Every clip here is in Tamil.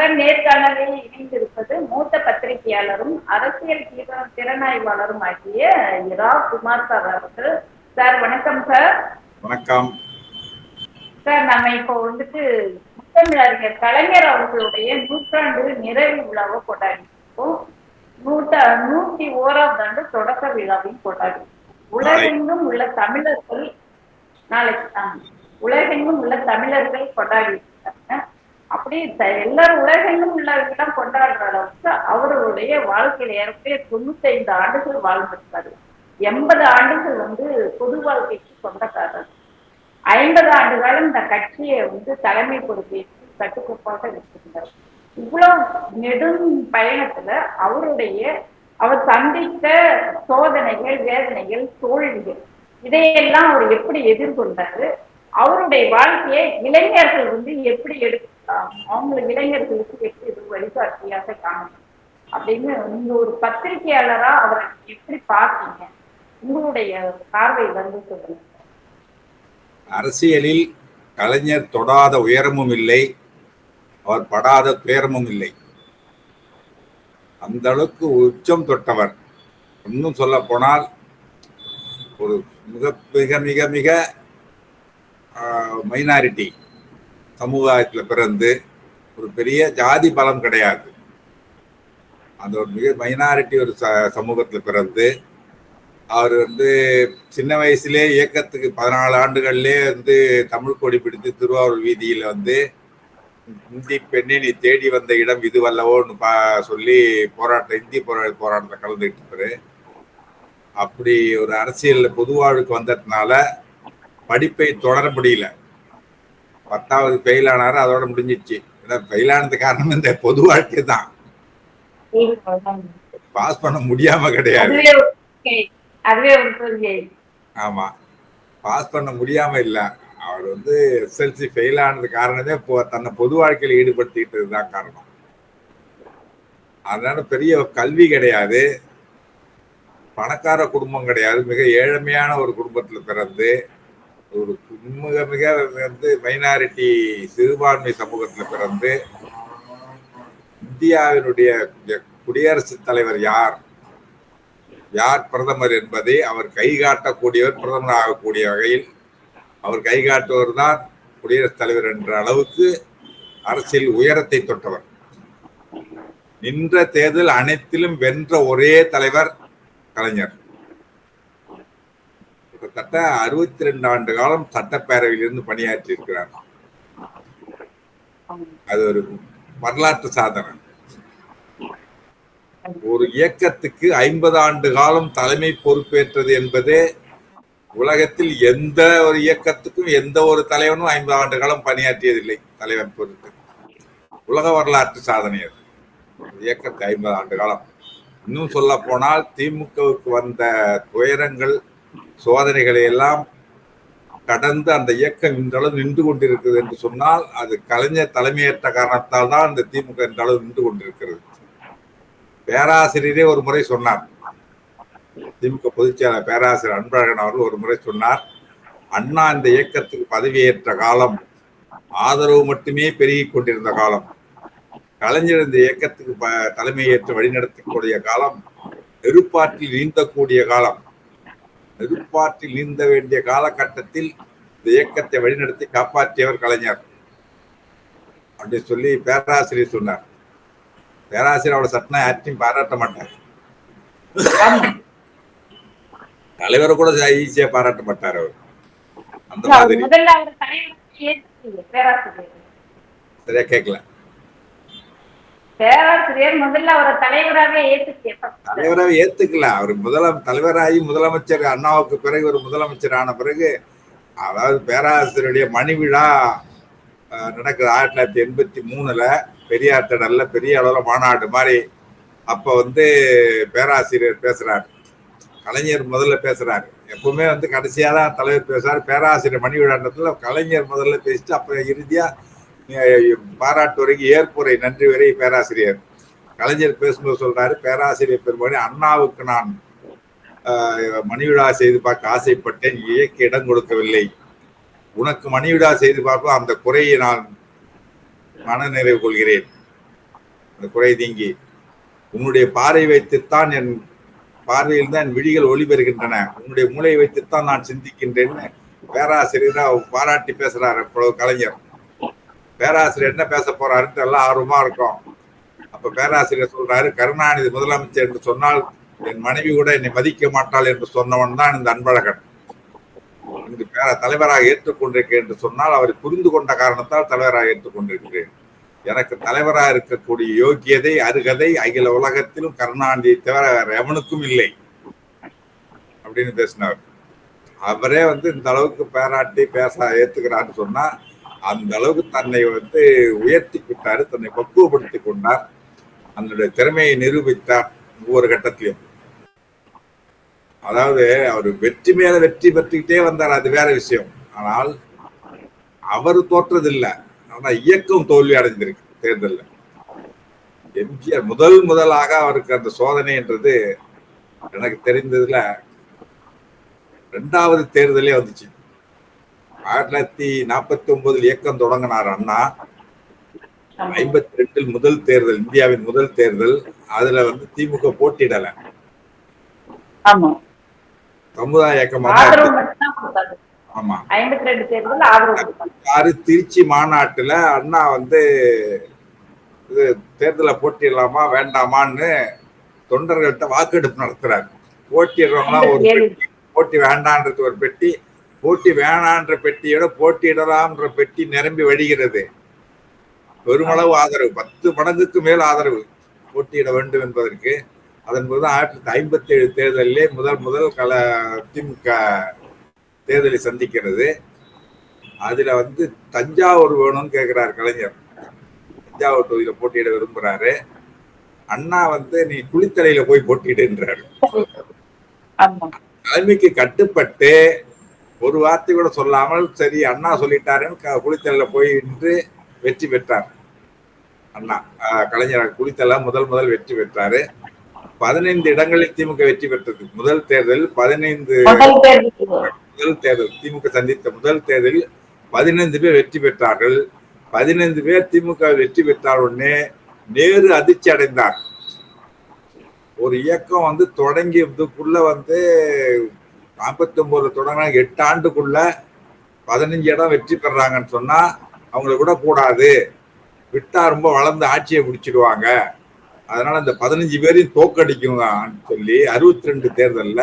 நம்முடன் நேர்காணலில் இணைந்திருப்பது மூத்த பத்திரிகையாளரும் அரசியல் தீர- திறனாய்வாளரும் ஆகிய இரா குமார் சார் அவர்கள். சார் வணக்கம் சார். வணக்கம். சார் நம்ம இப்போ வந்துட்டு முத்தமிழறிஞர் கலைஞர் அவர்களுடைய நூற்றாண்டு நிறைவு விழாவை கொண்டாடி நூற்ற நூத்தி ஓராவது ஆண்டு தொடக்க விழாவையும் கொண்டாடி உலகெங்கும் உள்ள தமிழர்கள் நாளைக்கு உலகெங்கும் உள்ள தமிழர்கள் கொண்டாடி இருக்காங்க அப்படி எல்லாரும் உலகெங்கும் உள்ளவர்கள்லாம் கொண்டாடுற அளவுக்கு அவருடைய வாழ்க்கையில ஏற்கனவே தொண்ணூத்தைந்து ஆண்டுகள் வாழ்ந்திருக்காரு. எண்பது ஆண்டுகள் வந்து பொது வாழ்க்கைக்கு சொந்தக்காரர். ஐம்பது ஆண்டு காலம் இந்த கட்சியை வந்து தலைமை பொறுப்பேற்று கட்டுக்கோப்பாக வச்சிருந்தார் இவ்வளவு நெடும் பயணத்துல அவருடைய அவர் சந்தித்த சோதனைகள் வேதனைகள் தோல்விகள் இதையெல்லாம் அவர் எப்படி எதிர்கொண்டாரு? அவருடைய வாழ்க்கையை இளைஞர்கள் வந்து எப்படி எடுத்து அவங்களை இளைஞர்களுக்கு எப்படி ஒரு வழிகாட்டியாக காணும்? அப்படின்னு நீங்க ஒரு பத்திரிகையாளரா அவரை எப்படி பார்த்தீங்க உங்களுடைய பார்வை வந்து சொல்லுங்க. அரசியலில் கலைஞர் தொடாத உயரமும் இல்லை அவர் படாத துயரமும் இல்லை. அந்த அளவுக்கு உச்சம் தொட்டவர். இன்னும் சொல்ல போனால் ஒரு மிக மிக மிக மிக மைனாரிட்டி சமுதாயத்தில் பிறந்து ஒரு பெரிய ஜாதி பலம் கிடையாது. அந்த ஒரு மிக மைனாரிட்டி ஒரு ச சமூகத்தில் பிறந்து அவர் வந்து சின்ன வயசுலே இயக்கத்துக்கு பதினாலு ஆண்டுகள்லே வந்து தமிழ் கொடி பிடித்து திருவாரூர் வீதியில் வந்து இந்தி பெண்ணை நீ தேடி வந்த இடம் இதுவல்லவோன்னு பா சொல்லி போராட்டம் இந்தி போரா கலந்துகிட்டு இருப்பாரு. அப்படி ஒரு அரசியலில் பொதுவாழ்வுக்கு வந்ததுனால படிப்பை தொடர முடியல. பத்தாவது ஃபெயில் ஆனாரு அதோட முடிஞ்சிச்சு ஏன்னா ஃபெயில் ஆனது காரணம் இந்த பொது வாழ்க்கை தான். பாஸ் பண்ண முடியாம கிடையாது. ஆமா. பாஸ் பண்ண முடியாம இல்ல. அவர் வந்து எஸ்எல்சி ஃபெயில் ஆனது காரணமே தன்னை பொது வாழ்க்கையில் ஈடுபடுத்திக்கிட்டது தான் காரணம். அதனால பெரிய கல்வி கிடையாது. பணக்கார குடும்பம் கிடையாது. மிக ஏழ்மையான ஒரு குடும்பத்துல பிறந்து ஒரு மிக மிக வந்து மைனாரிட்டி சிறுபான்மை சமூகத்துல பிறந்து இந்தியாவினுடைய குடியரசுத் தலைவர் யார்? யார் பிரதமர் என்பதை அவர் கை காட்டக்கூடியவர் பிரதமர் ஆகக்கூடிய வகையில் அவர் கை காட்டுவர் தான் குடியரசுத் தலைவர் என்ற அளவுக்கு அரசியல் உயரத்தை தொட்டவர். நின்ற தேர்தல் அனைத்திலும் வென்ற ஒரே தலைவர் கலைஞர். கிட்டத்தட்ட அறுபத்தி ரெண்டு ஆண்டு காலம் சட்டப்பேரவையில் இருந்து பணியாற்றி இருக்கிறாங்க அது ஒரு வரலாற்று சாதனை. ஒரு இயக்கத்துக்கு ஐம்பது ஆண்டு காலம் தலைமை பொறுப்பேற்றது என்பதே உலகத்தில் எந்த ஒரு இயக்கத்துக்கும் எந்த ஒரு தலைவனும் ஐம்பது ஆண்டு காலம் பணியாற்றியதில்லை தலைவன் பொறுத்து. உலக வரலாற்று சாதனை அது. இயக்கத்துக்கு ஐம்பது ஆண்டு காலம். இன்னும் சொல்ல போனால் திமுகவுக்கு வந்த துயரங்கள் சோதனைகளை எல்லாம் கடந்து அந்த இயக்கம் இன்றளவு நின்று கொண்டிருக்கிறது என்று சொன்னால் அது கலைஞர் தலைமையேற்ற காரணத்தால் தான் அந்த திமுக இன்றளவு நின்று கொண்டிருக்கிறது. பேராசிரியரே ஒரு முறை சொன்னார். திமுக பொதுச்செயலாளர் பேராசிரியர் அன்பழகன் அவர்கள் ஒரு முறை சொன்னார் அண்ணா இந்த இயக்கத்துக்கு பதவியேற்ற காலம் ஆதரவு மட்டுமே பெருகி கொண்டிருந்த காலம். கலைஞர் இந்த இயக்கத்துக்கு தலைமையேற்று வழிநடத்தக்கூடிய காலம் நெருப்பாற்றில் நீந்தக்கூடிய காலம். நெருப்பாற்றில் நீந்த வேண்டிய காலகட்டத்தில் இந்த இயக்கத்தை வழிநடத்தி காப்பாற்றியவர் கலைஞர். அப்படி சொல்லி பேராசிரியர் சொன்னார். பேராசிரியர் அவளை சட்டினா யார்ட்டையும் பாராட்ட மாட்டார். தலைவரை கூட ஈஸியா பாராட்ட மாட்டார் அவர். அந்த மாதிரி. சரியா கேட்கல பேராசிரியர் முதல்ல அவரை தலைவராக தலைவராக ஏத்துக்கல. அவர் முதலம் தலைவராகி முதலமைச்சர் அண்ணாவுக்கு பிறகு ஒரு முதலமைச்சர் ஆன பிறகு அதாவது பேராசிரியருடைய மணி விழா நடக்குது ஆயிரத்தி தொள்ளாயிரத்தி எண்பத்தி மூணுல பெரியார் திடல்ல பெரிய அளவுல மாநாடு மாதிரி. அப்ப வந்து பேராசிரியர் பேசுறாரு. கலைஞர் முதல்ல பேசுறாரு. எப்பவுமே வந்து கடைசியா தான் தலைவர் பேசுறாரு பேராசிரியர் மணி விழாண்டத்துல கலைஞர் முதல்ல பேசிட்டு அப்புறம் இறுதியா பாராட்டு வரைக்கும் ஏற்புரை. நன்றி வரை பேராசிரியர். கலைஞர் பேசும்போது சொல்றாரு பேராசிரியர் பெருமானி அண்ணாவுக்கு நான் மணிவிழா செய்து பார்க்க ஆசைப்பட்டேன். இயக்க இடம் கொடுக்கவில்லை. உனக்கு மணிவிழா செய்து பார்ப்போம். அந்த குறையை நான் மன நிறைவு கொள்கிறேன். அந்த குறை நீங்கி உன்னுடைய பாறை வைத்துத்தான் என் பார்வையில் தான் என் விழிகள் ஒளி பெறுகின்றன உன்னுடைய மூளையை வைத்துத்தான் நான் சிந்திக்கின்றேன்னு பேராசிரியர் பாராட்டி பேசுறாரு கலைஞர். பேராசிரியர் என்ன பேச போறாருன்னு எல்லாம் ஆர்வமா இருக்கும். அப்ப பேராசிரியர் சொல்றாரு கருணாநிதி முதலமைச்சர் என்று சொன்னால் என் மனைவி கூட என்னை மதிக்க மாட்டாள் என்று சொன்னவன் தான் இந்த அன்பழகன். இங்கு பேர தலைவராக ஏற்றுக்கொண்டிருக்கேன் என்று சொன்னால் அவரை புரிந்து கொண்ட காரணத்தால் தலைவராக ஏற்றுக்கொண்டிருக்கிறேன். எனக்கு தலைவராக இருக்கக்கூடிய யோக்கியதை அருகதை அகில உலகத்திலும் கருணாநிதியை தவிர வேற எவனுக்கும் இல்லை. அப்படின்னு பேசினார். அவரே வந்து இந்த அளவுக்கு பாராட்டி பேச ஏத்துக்கிறான்னு சொன்னா அந்த அளவுக்கு தன்னை வந்து உயர்த்தி கொண்டாரு தன்னை பக்குவப்படுத்தி கொண்டார் அதனுடைய திறமையை நிரூபித்தார் ஒவ்வொரு கட்டத்திலும். அதாவது அவர் வெற்றி மேல வெற்றி பெற்றுக்கிட்டே வந்தார் அது வேற விஷயம். ஆனால் அவர் தோற்றதில்லை. ஆனா இயக்கம் தோல்வி அடைஞ்சிருக்கு தேர்தலில். எம்ஜிஆர் முதல் முதலாக அவருக்கு அந்த சோதனை என்றது எனக்கு தெரிந்ததுல ரெண்டாவது தேர்தலே வந்துச்சு. ஆயிரத்தி தொள்ளாயிரத்தி நாற்பத்தி ஒன்பதில் இயக்கம் தொடங்கினார் அண்ணா. ஐம்பத்தி ரெண்டில் முதல் தேர்தல் இந்தியாவின் முதல் தேர்தல். அதுல வந்து திமுக போட்டியிடல. சமுதாய இயக்கமாக கொடுத்தாங்க ஆமா. ஆறு திருச்சி மாநாட்டுல அண்ணா வந்து இது தேர்தலை போட்டியிடலாமா வேண்டாமான்னு தொண்டர்கள்ட்ட வாக்கெடுப்பு நடத்துறாரு. போட்டியிடுறவங்களாம் ஒரு போட்டி வேண்டான்றது ஒரு பெட்டி போட்டி வேணான்ற பெட்டியோட போட்டியிடலாம்ன்ற பெட்டி நிரம்பி வழிகிறது. பெருமளவு ஆதரவு பத்து மடங்குக்கு மேல் ஆதரவு போட்டியிட வேண்டும் என்பதற்கு. அதன் போது ஆயிரத்தி தொள்ளாயிரத்தி ஐம்பத்தி ஏழு தேர்தலிலே முதல் முதல் கல திமுக தேர்தலை சந்திக்கிறது. அதுல வந்து தஞ்சாவூர் வேணும்னு கேட்கிறார் கலைஞர். தஞ்சாவூர் தொகுதியில போட்டியிட விரும்புறாரு. அண்ணா வந்து நீ குளித்தலையில போய் போட்டியிடுன்றாரு. தலைமைக்கு கட்டுப்பட்டு ஒரு வார்த்தை கூட சொல்லாமல் சரி அண்ணா சொல்லிட்டாருன்னு க- குளித்தலையில போய் நின்று வெற்றி பெற்றார். அண்ணா கலைஞர் குளித்தல முதல் முதல் வெற்றி பெற்றாரு. பதினைந்து இடங்களில் திமுக வெற்றி பெற்றது. முதல் தேர்தலில் பதினைந்து முதல் தேர்தல் முதல் தேர்தல் திமுக சந்தித்த முதல் தேர்தலில் பதினைந்து பேர் வெற்றி பெற்றார்கள். பதினைந்து பேர் திமுக வெற்றி பெற்றார் உடனே நேரு அதிர்ச்சி அடைந்தார். ஒரு இயக்கம் வந்து தொடங்கியதுக்குள்ள வந்து நாற்பத்தி ஒன்பதுல தொடங்கின எட்டு ஆண்டுக்குள்ள பதினஞ்சு இடம் வெற்றி பெறாங்கன்னு சொன்னா அவங்கள விட கூடாது. விட்டா ரொம்ப வளர்ந்து ஆட்சியை பிடிச்சிடுவாங்க. அதனால இந்த பதினஞ்சு பேரையும் தோக்கடிக்கணும்னு சொல்லி அறுபத்தி ரெண்டு தேர்தல்ல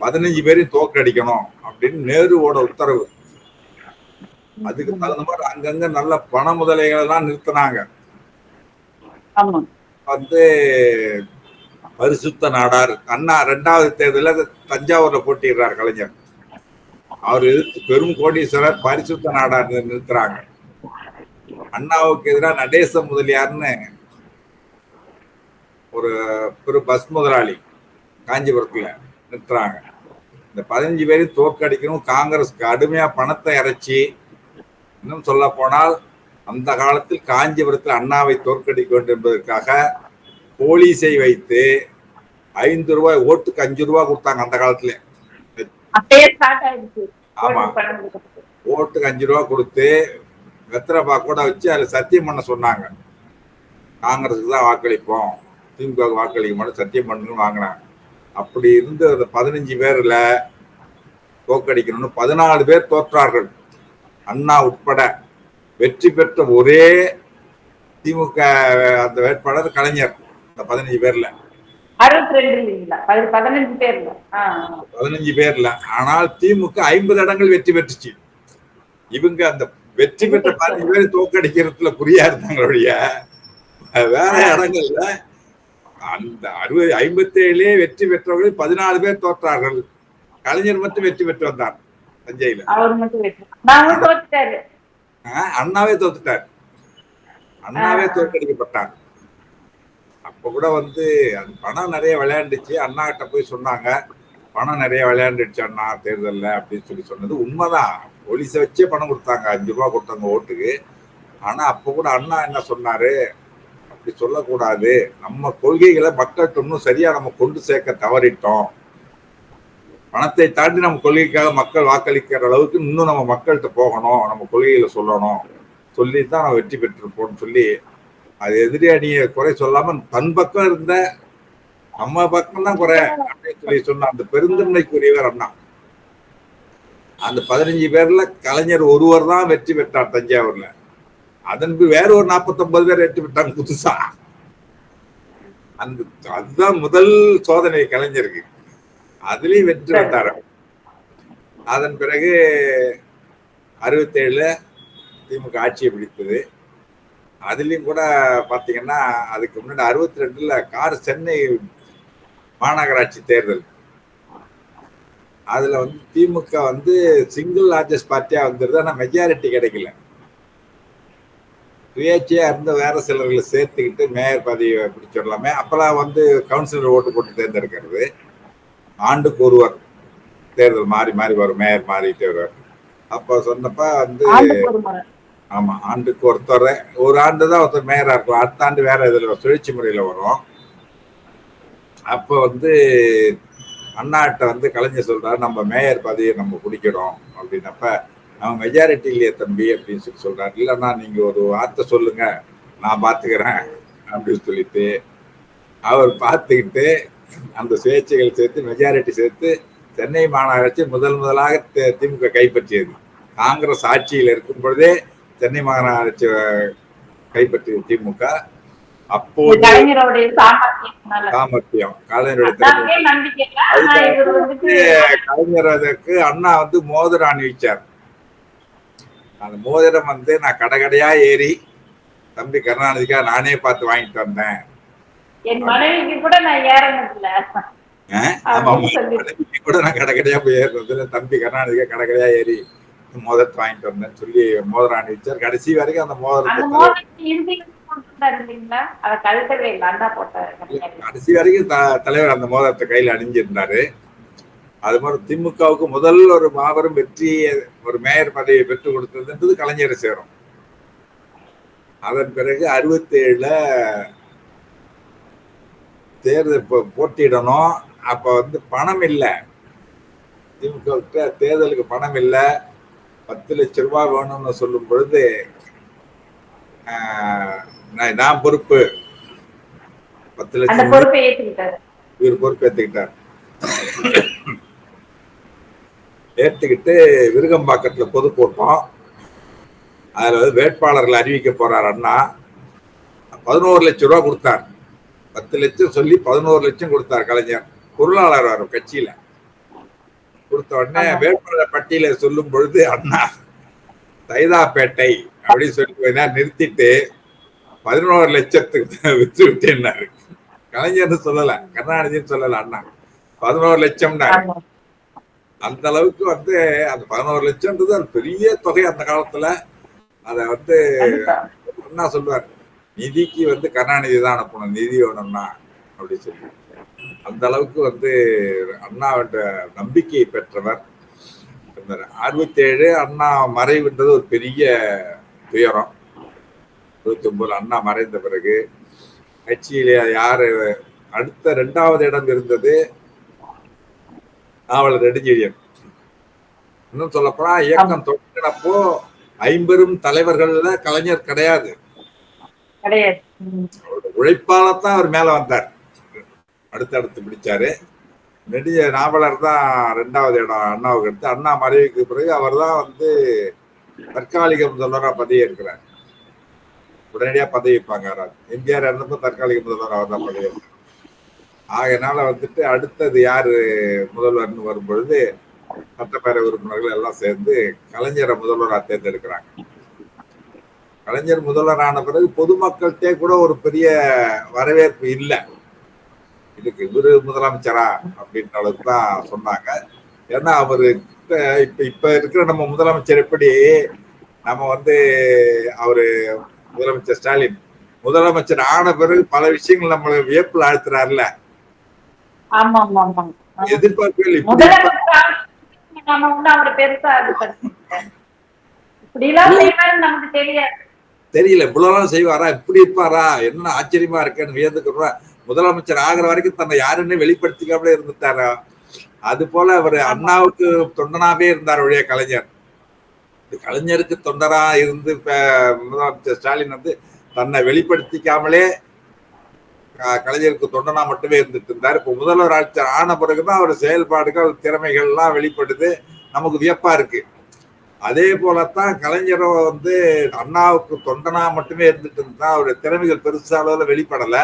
பதினஞ்சு பேரையும் தோக்கடிக்கணும் அப்படின்னு நேருவோட உத்தரவு. அதுக்கு தகுந்த மாதிரி அங்கங்க நல்ல பண முதலைகள் எல்லாம் நிறுத்தினாங்க வந்து பரிசுத்த நாடார். அண்ணா ரெண்டாவது தேர்தலில் தஞ்சாவூர்ல போட்டிடுறார் கலைஞர். அவர் பெரும் கோடீஸ்வரர் பரிசுத்த நாடார் நிறுத்துறாங்க. அண்ணாவுக்கு எதிராக நடேச முதலியார்னு ஒரு பெரு பஸ் முதலாளி காஞ்சிபுரத்துல நிறுத்துறாங்க. இந்த பதினஞ்சு பேரையும் தோற்கடிக்கணும். காங்கிரஸ்க்கு கடுமையா பணத்தை இறைச்சி. இன்னும் சொல்ல போனால் அந்த காலத்தில் காஞ்சிபுரத்தில் அண்ணாவை தோற்கடிக்க வேண்டும் என்பதற்காக போலீஸை வைத்து ஐந்து ரூபாய் ஓட்டுக்கு அஞ்சு ரூபாய் கொடுத்தாங்க அந்த காலத்துல. ஆமா. ஓட்டுக்கு அஞ்சு ரூபா கொடுத்து வெத்தலைப்பா கூட வச்சு அதில் சத்தியம் பண்ண சொன்னாங்க. காங்கிரஸுக்கு தான் வாக்களிப்போம். திமுக வாக்களிக்க மாட்டோம் சத்தியம் பண்ணுன்னு வாங்கினாங்க. அப்படி இருந்து அந்த பதினஞ்சு பேர்ல தோக்கடிக்கணும்னு பதினாலு பேர் தோற்றார்கள். அண்ணா உட்பட வெற்றி பெற்ற ஒரே திமுக அந்த வேட்பாளர் கலைஞர். இந்த பதினஞ்சு பேர்ல. பதினஞ்சு பேர்ல. ஆனால் திமுக ஐம்பது இடங்கள் வெற்றி பெற்றுச்சு. இவங்க அந்த வெற்றி பெற்ற பதினஞ்சு பேர் தோக்கடிக்கிறதுல குறியா இருந்தாங்க ஒழிய வேற இடங்கள்ல அந்த அறுபது ஐம்பத்தி ஏழுலே வெற்றி பெற்றவர்கள் பதினாலு பேர் தோற்றார்கள். கலைஞர் மட்டும் வெற்றி பெற்று வந்தார் தஞ்சையில. அண்ணாவே தோத்துட்டார். அண்ணாவே தோற்கடிக்கப்பட்டார். இப்போ கூட வந்து அது பணம் நிறைய விளையாண்டுச்சு. அண்ணா கிட்ட போய் சொன்னாங்க. பணம் நிறைய விளையாண்டுச்சு அண்ணா தேர்தலில் அப்படின்னு சொல்லி சொன்னது உண்மைதான். போலீஸை வச்சே பணம் கொடுத்தாங்க. அஞ்சு ரூபா கொடுத்தாங்க ஓட்டுக்கு. ஆனால் அப்போ கூட அண்ணா என்ன சொன்னாரு? அப்படி சொல்லக்கூடாது. நம்ம கொள்கைகளை மக்கள்கிட்ட இன்னும் சரியா நம்ம கொண்டு சேர்க்க தவறிட்டோம். பணத்தை தாண்டி நம்ம கொள்கைக்காக மக்கள் வாக்களிக்கிற அளவுக்கு இன்னும் நம்ம மக்கள்கிட்ட போகணும். நம்ம கொள்கைகளை சொல்லணும். சொல்லி தான் நம்ம வெற்றி பெற்றிருப்போம்னு சொல்லி அது எதிரி அணியை குறை சொல்லாம தன் பக்கம் இருந்த நம்ம பக்கம் தான் குறை அப்படின்னு சொல்லி சொன்ன அந்த பெருந்தன்மைக்குரியவர் அண்ணா. அந்த பதினஞ்சு பேர்ல கலைஞர் ஒருவர் தான் வெற்றி பெற்றார் தஞ்சாவூர்ல. அதன் வேற ஒரு 49 பேர் வெற்றி பெற்றாங்க புதுசா. அந்த அதுதான் முதல் சோதனை கலைஞருக்கு. அதுலயும் வெற்றி பெற்றார். அதன் பிறகு அறுபத்தேழுல திமுக ஆட்சியை பிடித்தது. அதுலயும் கூட பாத்தீங்கன்னா அதுக்கு முன்னாடி அறுபத்தி ரெண்டுல கார் சென்னை மாநகராட்சி தேர்தல். அதுல வந்து திமுக வந்து சிங்கிள் லார்ஜஸ்ட் பார்ட்டியா வந்துருது ஆனா மெஜாரிட்டி கிடைக்கல. சுயேட்சையாக இருந்த வேற சிலர்களை சேர்த்துக்கிட்டு மேயர் பதவியை பிடிச்சிடலாமே அப்பெல்லாம் வந்து கவுன்சிலர் ஓட்டு போட்டு தேர்ந்தெடுக்கிறது. ஆண்டுக்கு ஒருவர் தேர்தல் மாறி மாறி வரும் மேயர் மாறிட்டே வருவார். அப்போ சொன்னப்ப வந்து ஆமா ஆண்டுக்கு ஒருத்தர் ஒரு ஆண்டு தான் ஒருத்தர் மேயரா இருக்கலாம். அடுத்த ஆண்டு வேற இதுல சுழற்சி முறையில வரும். அப்போ வந்து அண்ணாட்ட வந்து கலைஞர் சொல்றாரு நம்ம மேயர் பதவியை நம்ம பிடிக்கிறோம் அப்படின்னப்ப அவன் மெஜாரிட்டி இல்லையே தம்பி அப்படின்னு சொல்லி சொல்றாரு. இல்லைன்னா நீங்க ஒரு வார்த்தை சொல்லுங்க நான் பாத்துக்கிறேன் அப்படின்னு சொல்லிட்டு அவர் பார்த்துக்கிட்டு அந்த சுயேட்சைகள் சேர்த்து மெஜாரிட்டி சேர்த்து சென்னை மாநகராட்சி முதல் முதலாக தி- திமுக கைப்பற்றியது. காங்கிரஸ் ஆட்சியில் இருக்கும் பொழுதே சென்னை மாநகராட்சி அஹ், கைப்பற்றியது திமுக. அப்போது சாமர்த்தியம் கலைஞருடைய கலைஞர் அதற்கு அண்ணா வந்து மோதிரம் அணிவிச்சார் அந்த மோதிரம் வந்து நான் கடை கடையா ஏறி தம்பி கருணாநிதிக்கா நானே பார்த்து வாங்கிட்டு வந்தேன். கூட நான் ஏறணும் இல்ல அஹ், ஆமா அப்படின்னு சொல்லி மனைவிக்கு கூட நான் கடை கடையா போய் ஏறுறதுல தம்பி கருணாநிதிக்கா கடை கடையா ஏறி மோதிரத்தை வாங்கிட்டு வந்தேன்னு சொல்லி மோதிரம் அணிவிச்சார். கடைசி வரைக்கும் அந்த மோதிரத்தை. கடைசி வரைக்கும் தலைவர் அந்த மோதிரத்தை கையில அணிஞ்சிருந்தாரு. அது மாதிரி திமுகவுக்கு முதல் ஒரு மாபெரும் வெற்றி ஒரு மேயர் பதவியை பெற்றுக் கொடுத்ததுன்றது கலைஞரை சேரும். அதன் பிறகு அறுபத்தி ஏழுல தேர்தல் போட்டியிடணும். அப்ப வந்து பணம் இல்லை. திமுக தேர்தலுக்கு பணம் இல்லை. பத்து லட்ச ரூபாய் வேணும்னு சொல்லும் பொழுது நான் பொறுப்பு. பத்து லட்சம் பொறுப்பை இவர் பொறுப்பேற்றுக்கிட்டார் ஏற்றுக்கிட்டு விருகம்பாக்கத்துல பொதுக்கூட்டம் அதுல வந்து வேட்பாளர்கள் அறிவிக்க போறார் அண்ணா. பதினோரு லட்சம் ரூபா கொடுத்தார். பத்து லட்சம் சொல்லி பதினோரு லட்சம் கொடுத்தார் கலைஞர். பொருளாளர் வரும் கட்சியில. கொடுத்த உடனே. வேட்பாளர் பட்டியலை சொல்லும் பொழுது அண்ணா சைதாப்பேட்டை அப்படின்னு சொல்லி நிறுத்திட்டு பதினோரு லட்சத்துக்கு வித்து விட்டேன்னாரு கலைஞர்னு சொல்லல கருணாநிதினு சொல்லல அண்ணா பதினோரு லட்சம்னாரு. அந்த அளவுக்கு வந்து அந்த பதினோரு லட்சம்ன்றது அது பெரிய தொகை அந்த காலத்துல அத வந்து. அண்ணா சொல்லுவார் நிதிக்கு வந்து கருணாநிதி தான் அனுப்பணும் நிதி வேணும்னா அப்படி சொல்லி. அந்த அளவுக்கு வந்து அண்ணாவோட நம்பிக்கையை பெற்றவர். அறுபத்தி ஏழு அண்ணா மறைவுன்றது ஒரு பெரிய துயரம். இருபத்தி ஒன்பதுல அண்ணா மறைந்த பிறகு கட்சியில யாரு அடுத்த ரெண்டாவது இடம் இருந்தது? நாவலர் நெடுஞ்செழியன். இன்னும் சொல்லப்போனா இயக்கம் தொடங்கினப்போ ஐம்பெரும் தலைவர்கள்ல கலைஞர் கிடையாது. கிடையாது. ம். அவரோட உழைப்பால தான் அவர் மேல வந்தார். அடுத்தடுத்து பிடிச்சாரு நெடிய நாவலர் தான் ரெண்டாவது இடம் அண்ணாவுக்கு எடுத்து அண்ணா மறைவுக்கு பிறகு அவர் தான் வந்து தற்காலிக முதல்வராக பதவி இருக்கிறார் உடனடியாக பதவி வைப்பாங்க எம்ஜிஆர் இருந்தப்போ தற்காலிக முதல்வர் அவர் தான் பதவி ஏற்கிறார். ஆகையினால வந்துட்டு அடுத்தது யார் முதல்வர்னு வரும்பொழுது சட்டப்பேரவை உறுப்பினர்கள் எல்லாம் சேர்ந்து கலைஞரை முதல்வராக தேர்ந்தெடுக்கிறாங்க. கலைஞர் முதல்வரான பிறகு பொதுமக்கள்கிட்டே கூட ஒரு பெரிய வரவேற்பு இல்லை. இதுக்கு இவரு முதலமைச்சரா அப்படின்ற அளவுக்கு தான் சொன்னாங்க. ஏன்னா அவரு இப்ப இப்ப இருக்கிற நம்ம முதலமைச்சர் எப்படி நம்ம வந்து அவரு முதலமைச்சர் ஸ்டாலின் முதலமைச்சர் ஆன பிறகு பல விஷயங்கள் நம்மள வியப்புல ஆழ்த்துறாருல எதிர்பார்ப்புகள் தெரியல. இவ்வளவு செய்வாரா? இப்படி இருப்பாரா? என்ன ஆச்சரியமா இருக்கேன்னு வியந்துக்கிறோம். முதலமைச்சர் ஆகிற வரைக்கும் தன்னை யாருன்னு வெளிப்படுத்திக்காமலே இருந்துட்டாரா? அது போல அவர் அண்ணாவுக்கு தொண்டனாவே இருந்தார் ஒழிய கலைஞர். கலைஞருக்கு தொண்டரா இருந்து இப்ப முதலமைச்சர் ஸ்டாலின் வந்து தன்னை வெளிப்படுத்திக்காமலே கலைஞருக்கு தொண்டனா மட்டுமே இருந்துட்டு இருந்தார். இப்போ முதல்வர் ஆட்சி ஆன பிறகுதான் அவர் செயல்பாடுகள் திறமைகள் எல்லாம் வெளிப்படுது. நமக்கு வியப்பா இருக்கு. அதே போலத்தான் கலைஞரை வந்து அண்ணாவுக்கு தொண்டனா மட்டுமே இருந்துட்டு இருந்தா அவருடைய திறமைகள் பெருசா அளவுல வெளிப்படல.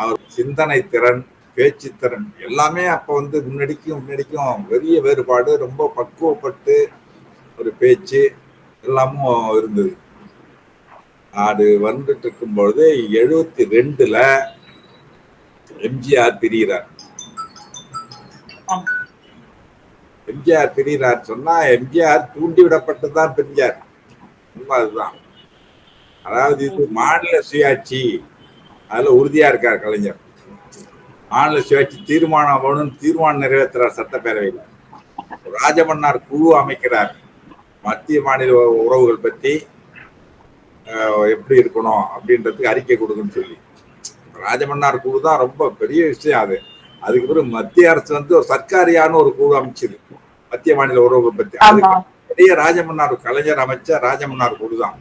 அவர் சிந்தனை திறன் பேச்சு திறன் எல்லாமே அப்ப வந்து முன்னாடிக்கும் முன்னாடிக்கும் பெரிய வேறுபாடு. ரொம்ப பக்குவப்பட்டு ஒரு பேச்சு எல்லாமும் இருந்தது. அது வந்துட்டு இருக்கும்பொழுது எழுபத்தி ரெண்டுல எம்ஜிஆர் பிரிகிறார் எம்ஜிஆர் பிரிகிறார் சொன்னா எம்ஜிஆர் தூண்டிவிடப்பட்டுதான் பிரிஞ்சார் உண்மை அதுதான். அதாவது இது மாநில சுயாட்சி. அதுல உறுதியா இருக்கார் கலைஞர். மாநில சுயாட்சி தீர்மானம் வேணும்னு தீர்மானம் நிறைவேற்றுறார் சட்டப்பேரவையில். ராஜமன்னார் குழு அமைக்கிறார். மத்திய மாநில உறவுகள் பத்தி அஹ், எப்படி இருக்கணும் அப்படின்றதுக்கு அறிக்கை கொடுக்குன்னு சொல்லி. ராஜமன்னார் குழு தான் ரொம்ப பெரிய விஷயம் அது. அதுக்கு பிறகு மத்திய அரசு வந்து ஒரு சர்க்காரியான ஒரு குழு அமைச்சது. மத்திய மாநில உறவுகள் பத்தி. அதுக்கு பெரிய ராஜமன்னார் கலைஞர் அமைச்ச ராஜமன்னார் குழு தான்.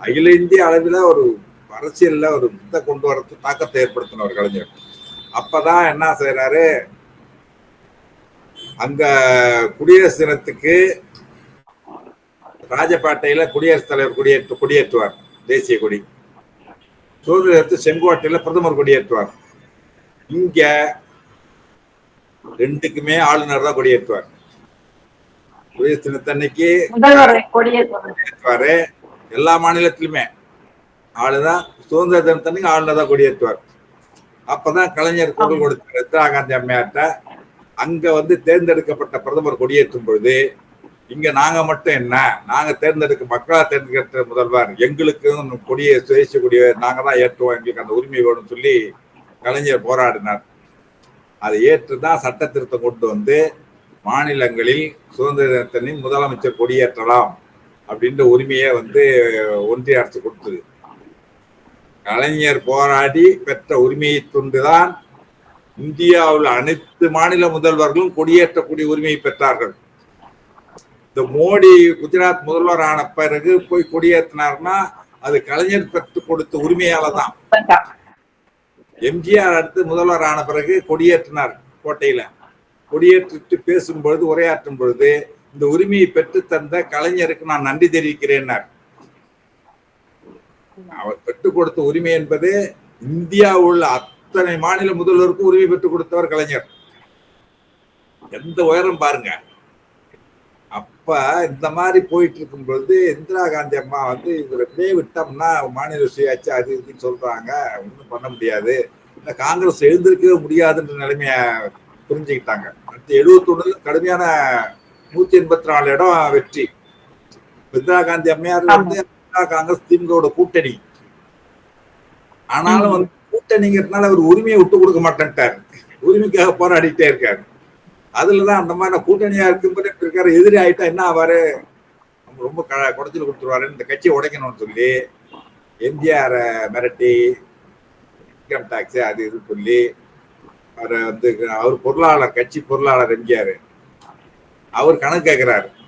அகில இந்திய அளவில் ஒரு அரசியல்ல ஒரு யுத்த கொண்டு வரது தாக்கத்தை ஏற்படுத்தினவர் கலைஞர். அப்பதான் என்ன செய்யறாரு அங்க குடியரசு தினத்துக்கு ராஜபாட்டையில குடியரசுத் தலைவர் கொடியேற்று கொடியேற்றுவார் தேசிய கொடி. சுதந்திரத்து செங்கோட்டையில பிரதமர் கொடியேற்றுவார். இங்க ரெண்டுக்குமே ஆளுநர் தான் கொடியேற்றுவார். குடியரசு தினத்தன்னைக்கு முதல்வர் கொடியேற்ற ஏற்றுவாரு எல்லா மாநிலத்திலுமே. ஆளுதான் சுதந்திர தினத்தன்னைக்கு ஆளுநர் தான் கொடியேற்றுவார். அப்பதான் கலைஞர் குரல் கொடுத்தார் இந்திரா காந்தி அம்மையார்ட்ட அங்க வந்து தேர்ந்தெடுக்கப்பட்ட பிரதமர் கொடியேற்றும் பொழுது இங்க நாங்க மட்டும் என்ன நாங்க தேர்ந்தெடுக்க மக்களா தேர்ந்தெடுக்கிற முதல்வர் எங்களுக்கும் கொடியை சுயேட்சை கொடியை நாங்க தான் ஏற்றுவோம் எங்களுக்கு அந்த உரிமை வேணும்னு சொல்லி கலைஞர் போராடினார். அதை ஏற்றுதான் சட்ட திருத்தம் கொண்டு வந்து மாநிலங்களில் சுதந்திர தினத்தன்னைக்கு முதலமைச்சர் கொடியேற்றலாம் அப்படின்ற உரிமையை வந்து ஒன்றிய அரசு கொடுத்தது. கலைஞர் போராடி பெற்ற உரிமையை கொண்டுதான் இந்தியாவில் அனைத்து மாநில முதல்வர்களும் கொடியேற்றக்கூடிய உரிமையை பெற்றார்கள். இந்த மோடி குஜராத் முதல்வர் ஆன பிறகு போய் கொடியேற்றினார்னா அது கலைஞர் பெற்று கொடுத்த உரிமையால தான் எம்ஜிஆர் அடுத்து முதல்வர் ஆன பிறகு கொடியேற்றினார் கோட்டையில. கொடியேற்றிட்டு பேசும் பொழுது உரையாற்றும் பொழுது இந்த உரிமையை பெற்று தந்த கலைஞருக்கு நான் நன்றி தெரிவிக்கிறேன்னார். அவர் பெற்றுக் கொடுத்த உரிமை என்பது இந்தியா உள்ள அத்தனை மாநில முதல்வருக்கும் உரிமை பெற்றுக் கொடுத்தவர் கலைஞர். எந்த உயரம் பாருங்க. அப்ப இந்த மாதிரி போயிட்டு இருக்கும் பொழுது இந்திரா காந்தி அம்மா வந்து இவர் அப்படியே விட்டோம்னா மாநில சுயாட்சி அது இதுன்னு சொல்றாங்க. ஒன்றும் பண்ண முடியாது. இந்த காங்கிரஸ் எழுந்திருக்கவே முடியாதுன்ற நிலைமைய புரிஞ்சுக்கிட்டாங்க. அடுத்து எழுபத்தி கடுமையான நூத்தி எண்பத்தி நாலு இடம் வெற்றி. இந்திரா காந்தி அம்மையார் வந்து திமுக காங்கிரஸ் திமுகவோட கூட்டணி. ஆனாலும் வந்து கூட்டணிங்கிறதுனால அவர் உரிமையை விட்டு கொடுக்க மாட்டேன்ட்டார். உரிமைக்காக போராடிட்டே இருக்காரு. அதுலதான் அந்த மாதிரி கூட்டணியா இருக்கும்போது இருக்காரு எதிரி ஆயிட்டா என்ன ஆவாரு? நம்ம ரொம்ப க- குடைச்சல் கொடுத்துருவாரு. இந்த கட்சியை உடைக்கணும்னு சொல்லி எம்ஜிஆர் மிரட்டி இன்கம் டாக்ஸ் அது இது சொல்லி அவரை வந்து அவர் பொருளாளர் கட்சி பொருளாளர் எம்ஜிஆர். அவர் கணக்கு கேட்கிறாரு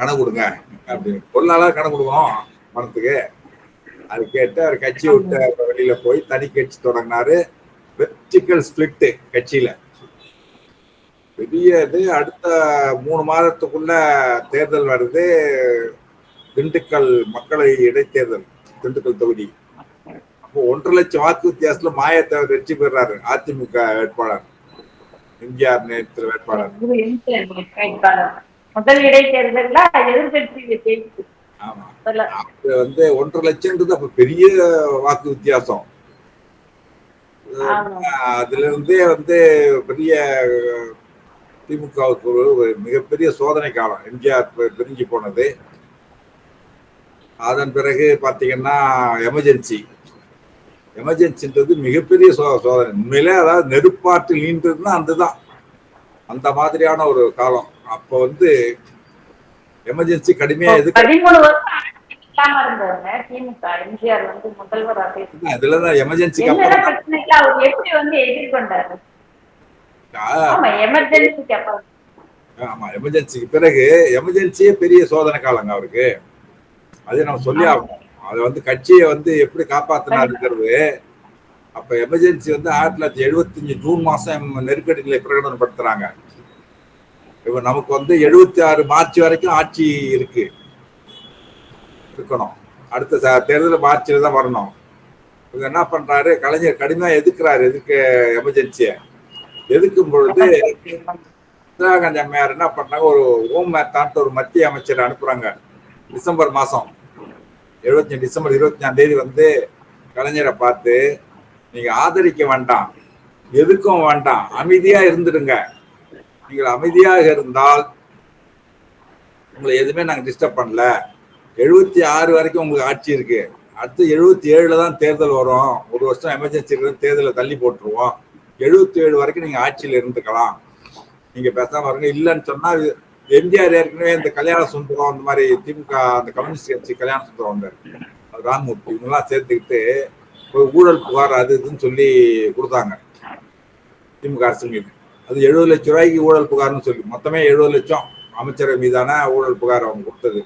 கணக்கு கொடுங்க அப்படின்னு. பொருளாளர் கணக்கு கொடுக்கும் பணத்துக்கு அது கேட்டு அவர் கட்சி விட்ட வெளியில போய் தனி கட்சி தொடங்கினாரு. வெர்டிக்கல் ஸ்பிளிட்டு கட்சியில. பெரிய இது அடுத்த மூணு மாதத்துக்குள்ள தேர்தல் வருது. திண்டுக்கல் மக்களை இடைத்தேர்தல் திண்டுக்கல் தொகுதி. அப்போ ஒன்றரை லட்சம் வாக்கு வித்தியாசத்துல மாயத்தை வெற்றி பெறாரு அதிமுக வேட்பாளர். எம்ஜிஆர் நேரத்தில் வேட்பாளர். முதல் இடைத்தேர்தல்ல எதிர்கட்சி ஜெயிச்சு. வந்து ஒன்றரை லட்சம்ன்றது அப்ப பெரிய வாக்கு வித்தியாசம். அதுல இருந்தே வந்து பெரிய திமுகவுக்கு ஒரு மிகப்பெரிய சோதனை காலம். எம்ஜிஆர் பிரிஞ்சு போனது. அதன் பிறகு பாத்தீங்கன்னா எமர்ஜென்சி. எமர்ஜென்சின்றது மிகப்பெரிய சோ- சோதனை. உண்மையிலே அதாவது நெருப்பாற்றில் நீண்டதுன்னா அதுதான் அந்த மாதிரியான ஒரு காலம். அப்போ வந்து எமர்ஜென்சி கடுமையா இருந்தார். இதுலதான் எமர்ஜென்சிக்கு அப்புறம் ஆமா எமர்ஜென்சிக்கு பிறகு எமர்ஜென்சியே பெரிய சோதனை காலங்க அவருக்கு. அது நம்ம சொல்லி ஆகணும். அது வந்து கட்சியை வந்து எப்படி காப்பாத்தினாருங்கிறது அப்ப எமர்ஜென்சி வந்து ஆயிரத்தி தொள்ளாயிரத்தி எழுபத்தஞ்சு ஜூன் மாசம் நெருக்கடி நிலை பிரகடனப்படுத்துறாங்க. இப்ப நமக்கு வந்து எழுபத்தி ஆறு மார்ச் வரைக்கும் ஆட்சி இருக்கு. இருக்கணும். அடுத்த தேர்தல் மார்ச்ல தான் வரணும். இவங்க என்ன பண்றாரு? கலைஞர் கடுமையா எதிர்க்கிறாரு எதுக்கு எமர்ஜென்சியை. எதிர்க்கும் பொழுது இந்திரா காந்தி அம்மையார் என்ன பண்ணாங்க ஒரு ஓம் மேத்தான்ட்டு ஒரு மத்திய அமைச்சர் அனுப்புறாங்க. டிசம்பர் மாசம். எழுபத்தி டிசம்பர் இருபத்தி தேதி வந்து கலைஞரை பார்த்து நீங்க ஆதரிக்க வேண்டாம். எதுக்கும் வேண்டாம். அமைதியா இருந்துடுங்க. நீங்கள் அமைதியாக இருந்தால் உங்களை எதுவுமே நாங்கள் டிஸ்டர்ப் பண்ணல. எழுபத்தி ஆறு வரைக்கும் உங்களுக்கு ஆட்சி இருக்கு. அடுத்து எழுபத்தி ஏழுல தான் தேர்தல் வரும். ஒரு வருஷம் எமர்ஜென்சி இருந்து தேர்தலை தள்ளி போட்டுருவோம். எழுபத்தி ஏழு வரைக்கும் நீங்கள் ஆட்சியில் இருந்துக்கலாம். நீங்கள் பேசாமல் இருங்க. இல்லைன்னு சொன்னால் எம்ஜிஆர் ஏற்கனவே இந்த கல்யாண சுந்தரம் அந்த மாதிரி திமுக அந்த கம்யூனிஸ்ட் கட்சி கல்யாண சுந்தரம் வந்தார். அது ராமூர்த்தி இவங்கெல்லாம் சேர்த்துக்கிட்டு ஒரு ஊழல் புகார் அது இதுன்னு சொல்லி கொடுத்தாங்க. திமுக அரசுங்களுக்கு அது எழுபது லட்சம் ரூபாய்க்கு ஊழல் புகார்னு சொல்லி மொத்தமே எழுபது லட்சம் அமைச்சர் மீதான ஊழல் புகார் அவங்க கொடுத்தது.